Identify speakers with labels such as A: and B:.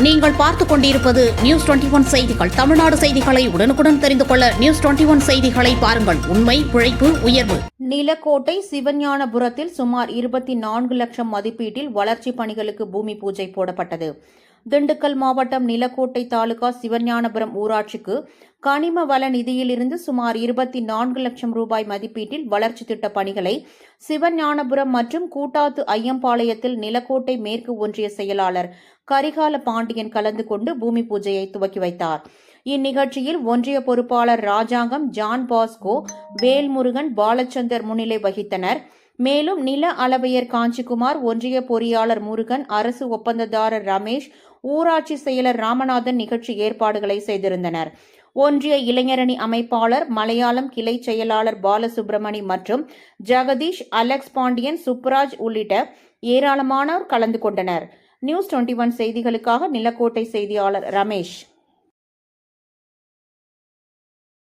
A: நீங்கள் பார்த்துக் கொண்டிருப்பது நியூஸ் டுவெண்டி ஒன் செய்திகள். தமிழ்நாடு செய்திகளை உடனுக்குடன் தெரிந்து கொள்ள நியூஸ் டுவெண்டி ஒன் செய்திகளை பாருங்கள். உண்மை உழைப்பு உயர்வு.
B: நிலக்கோட்டை சிவஞானபுரத்தில் சுமார் இருபத்தி நான்கு லட்சம் மதிப்பீட்டில் வளர்ச்சிப் பணிகளுக்கு பூமி பூஜை போடப்பட்டது. திண்டுக்கல் மாவட்டம் நிலக்கோட்டை தாலுகா சிவஞானபுரம் ஊராட்சிக்கு கனிம வள நிதியிலிருந்து சுமார் இருபத்தி நான்கு லட்சம் ரூபாய் மதிப்பீட்டில் வளர்ச்சி திட்ட பணிகளை சிவஞானபுரம் மற்றும் கூட்டாத்து ஐயம்பாளையத்தில் நிலக்கோட்டை மேற்கு ஒன்றிய செயலாளர் கரிகால பாண்டியன் கலந்து கொண்டு பூமி பூஜையை துவக்கி வைத்தார். இந்நிகழ்ச்சியில் ஒன்றிய பொறுப்பாளர் ராஜாங்கம் ஜான் பாஸ்கோ வேல்முருகன் பாலச்சந்தர் முன்னிலை வகித்தனர். மேலும் நில அளவையர் காஞ்சிகுமார் ஒன்றிய பொறியாளர் முருகன் அரசு ஒப்பந்ததாரர் ரமேஷ் ஊராட்சி செயலர் ராமநாதன் நிகழ்ச்சி ஏற்பாடுகளை செய்திருந்தனர். ஒன்றிய இளைஞரணி அமைப்பாளர் மலையாளம் கிளை செயலாளர் பாலசுப்ரமணி மற்றும் ஜெகதீஷ் அலெக்ஸ் பாண்டியன் சுப்ராஜ் உள்ளிட்ட ஏராளமானோர் கலந்து கொண்டனர். நியூஸ் டுவெண்டி ஒன் செய்திகளுக்காக நிலக்கோட்டை செய்தியாளர் ரமேஷ்.